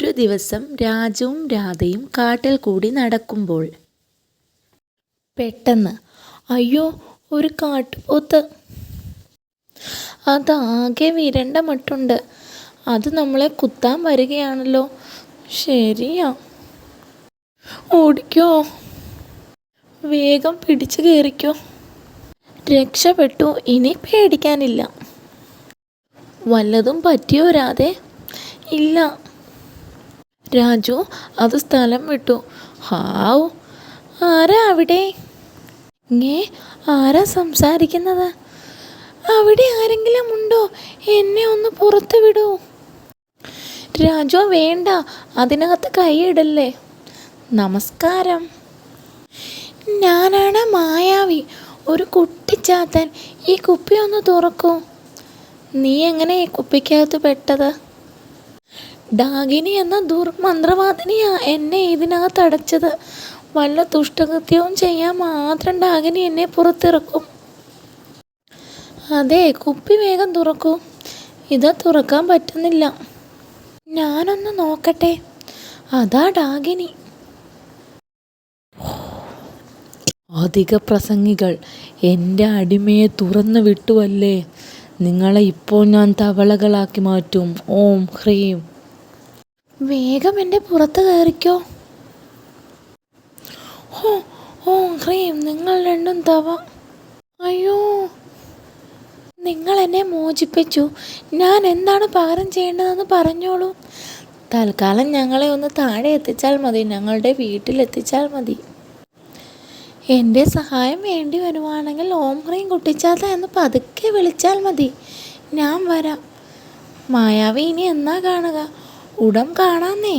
ഒരു ദിവസം രാജുവും രാധയും കാട്ടിൽ കൂടി നടക്കുമ്പോൾ. പെട്ടെന്ന് അയ്യോ ഒരു കാട്ടുപോത്ത്. അതാകെ വിരണ്ട മട്ടുണ്ട്. അത് നമ്മളെ കുത്താൻ വരികയാണല്ലോ. ശരിയാ. ഓടിക്കോ. വേഗം പിടിച്ചു കയറിക്കോ. രക്ഷപ്പെട്ടു. ഇനി പേടിക്കാനില്ല. വല്ലതും പറ്റിയോ രാധേ? ഇല്ല. രാജു അത് സ്ഥലം വിട്ടു. ഹാവ് ആരാ അവിടെ? ഇങ്ങേ ആരാ സംസാരിക്കുന്നത്? അവിടെ ആരെങ്കിലും ഉണ്ടോ? എന്നെ ഒന്ന് പുറത്ത് വിടൂ. രാജു വേണ്ട അതിനകത്ത് കൈയിടല്ലേ? നമസ്കാരം. ഞാനാണ് മായാവി. ഒരു കുട്ടിച്ചാത്തൻ ഈ കുപ്പി ഒന്ന് തുറക്കൂ. നീ എങ്ങനെ ഈ കുപ്പിക്കകത്ത് പെട്ടത്? ഡാഗിനി എന്ന ദുർമന്ത്രവാദിനിയാ എന്നെ ഇതിനകത്ത് അടച്ചത്. വല്ല ദുഷ്ടകൃത്യവും ചെയ്യാൻ മാത്രം ഡാഗിനി എന്നെ പുറത്തിറക്കും. അതെ കുപ്പി വേഗം തുറക്കൂ. ഇത് തുറക്കാൻ പറ്റുന്നില്ല. ഞാനൊന്ന് നോക്കട്ടെ. അതാ ഡാഗിനി അധിക പ്രസംഗികൾ എന്റെ അടിമയെ തുറന്നു വിട്ടുവല്ലേ? നിങ്ങളെ ഇപ്പോൾ ഞാൻ തവളകളാക്കി മാറ്റും. ഓം ഹ്രീം. വേഗം എന്റെ പുറത്ത് കയറിക്കോ. ഓ ഓ ഹ്രീം നിങ്ങൾ രണ്ടും തവ. അയ്യോ നിങ്ങൾ എന്നെ മോചിപ്പിച്ചു. ഞാൻ എന്താണ് പകരം ചെയ്യേണ്ടതെന്ന് പറഞ്ഞോളൂ. തൽക്കാലം ഞങ്ങളെ ഒന്ന് താഴെ എത്തിച്ചാൽ മതി ഞങ്ങളുടെ വീട്ടിലെത്തിച്ചാൽ മതി. എന്റെ സഹായം വേണ്ടി വരുവാണെങ്കിൽ ഓം ഹ്രീം കുട്ടിച്ചാത്ത എന്ന് പതുക്കെ വിളിച്ചാൽ മതി. ഞാൻ വരാം. മായാവി ഇനി എന്നാ കാണുക? ഉടൻ കാണാന്നേ.